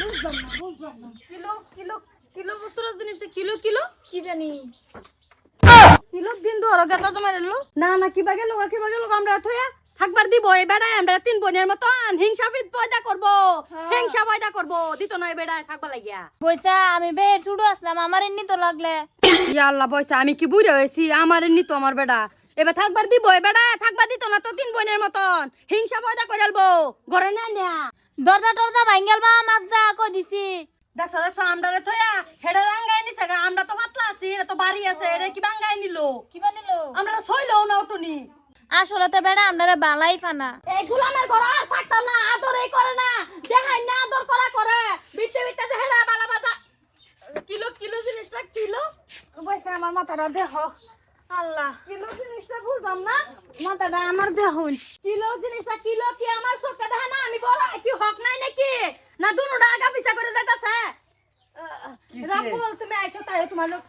বুঝলাম না বুঝলাম না কিলো কিলো কিলো বস্তুর জিনিসটা কিলো কিলো? কি জানি। কিলো দিন ধরো গেতা তোমার এলো না না কিবা গেল কিবা গেল আমরা থইয়া থাকবার দিব এই বেড়ায় আমরা তিন বোনের মতন হিংসা পিত পয়দা করব হিংসা পয়দা করব দিত বেড়ায় লাগিয়া। বইসা আমি আসলাম আমার এমনি তো লাগলে। ইয়া আল্লাহ পয়সা আমি কি বুড়ে হয়েছি? আমার নিত আমার বেড়া। এবার থাকবার দিব এই বেড়া থাকবার দিত না তো তিন বোনের মতন। হিংসা পয়দা করে আলবো ঘরে না না দরজা টরজা ভাঙ্গেল বা আমাক যা কই দিছি। দেখছ দেখছ আমরা রে থয়া হেডে রাঙ্গাই নিছে গা আমরা তো পাতলা আছি এটা তো বাড়ি আছে এটা কি বাঙ্গাই নিলো? কি বানিলো আমরা সইলেও না উঠুনি। আসলে তো বেড়া আমরা বালাই ফানা। এই গুলামের ঘর আর থাকতাম না আদর এই করে না দেখাই না আদর করা করে। বিতে বিতে যে হেডা বালা বাজা কিলো কিলো জিনিসটা কিলো? পয়সা আমার মাথাটা দেহ। আল্লাহ। কিলো জিনিসটা বুঝলাম না মাথাটা আমার দেহুন কিলো জিনিসটা কিলো কি আমার চোখে দেখা না আমি বলা কি হক নাই নাকি না দুনুটা আগা পিছা করে যাইতাছে রাব্বুল তাই তোমার লোক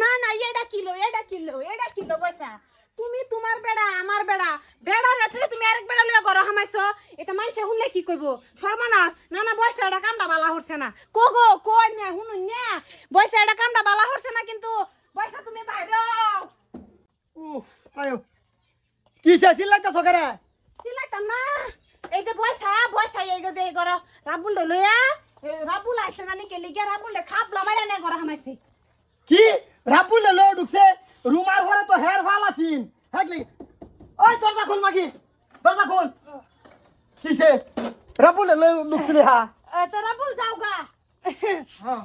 না না এটা কিলো এটা কিলো এটা কিলো পয়সা তুমি তোমার বেড়া আমার বেড়া। বেড়া রেখে তুমি আরেক বেড়া লইয়া গরম হামাইছো। এটা মানুষে শুনলে কি কইব? সর্বনাশ। না না বয়সে এটা কামটা বালা হচ্ছে না। কো গো কই না শুনুন না। বয়সে এটা কামটা বালা হচ্ছে না কিন্তু বয়সা তুমি বাইরে উফ আয়ো। কি চাইছিল লাগতা সকারে চিলাইতাম না। এই যে বয়সা বয়সা এই যে গর রাবুল লইয়া এ, রাবুল আসছে না নিকে? লিগে রাবুল না হামাইছে? কি? রাপুল লো ঢুকছে রুমার ঘরে তো হেয়ার ভালো আছিন হাগলি ওই দরজা খুল মাগি। দরজা খুল। কিসে রাপুল লো ঢুকছিলে হা? তো রাব্বুল যাও গা। হ্যাঁ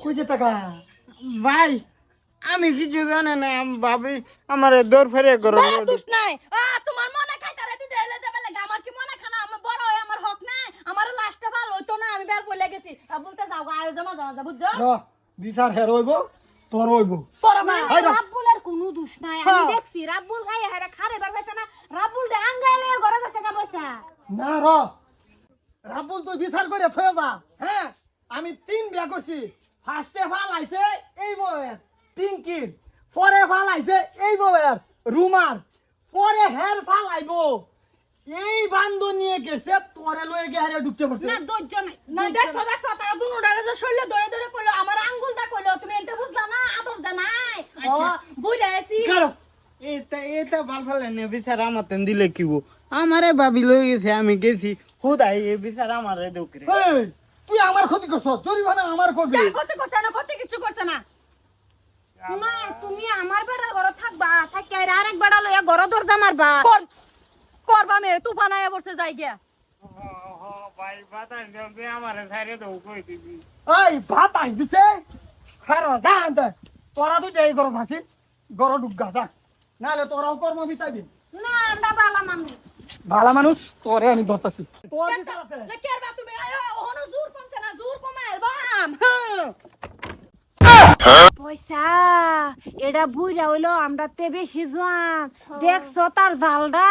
কইছে টাকা ভাই আমি কিছু জানি না আমি ভাবি আমার দৌড় ফেরে করো নাই আ তোমার মনে খাইতারে দিতে এলে যাবে লাগে আমার কি মনে খানা আমার বড় হয় আমার হক নাই আমার লাস্টে ভালো পড়ে গেছি। বলতে যাও জমা জমা বুঝছ? ন দিশার হের হইব তোর হইব। বড় মা হাই রা রাবুলের কোনো দোষ নাই আমি হ্যাঁ। দেখছি রাবুল গায়ে হারে খারে বার হইছে না রাবুল দে ঘরে গেছে গা পয়সা না র রাবুল তুই বিচার করে থয়ে যা হ্যাঁ? আমি তিন বিয়া করছি ফার্স্টে ফাল আইছে এই বউয়ের পিঙ্কির পরে ফাল আইছে এই বউয়ের রুমার পরে হের ফাল আইব। এই বান্ধ নিয়ে গেছে তোরে লয়ে গে হারে ঢুকতে পারছে। না নাই না দেখছ দেখছ তারা দুনুডারে যে শৈল ধরে ধরে কইলো আমার আঙ্গুলটা কইলো তুমি এনতে বুঝলা না আদর দে নাই ও বুইরা আছি কারও এটা এটা ভালো ফেলে নে বিচার আমার তেন দিলে কি গো আমারে ভাবি লই গেছে আমি গেছি। হুদাই এ বিচার আমারে দৌকরে তুই আমার ক্ষতি করছ জরিমানা আমার করবি। যা করতে করছে না করতে কিছু করছে না। না তুমি আমার বেড়ার ঘরে থাকবা থাকি আর আরেক বেড়া লইয়া ঘর দরজা মারবা। করবা মে তুফান আয়া বসতে যাই গিয়া এই ভাত আইস দিছে খারো যা আনতে। তোরা তুই এই গরজ আছিস গর ঢুকা যা। নাহলে তোরাও কর্ম বিতাইবি না আমরা বালা মানুষ। ভালো মানুষ তোরে আমি ধরতেছি। তোর বিচার আছে? কেরবা তুমি? আয়ো ওহনো জোর কমছে না জোর কমায় বাম। পয়সা এটা বুইরা হইল আমরা তে বেশি জোয়ান। দেখছ তার জালটা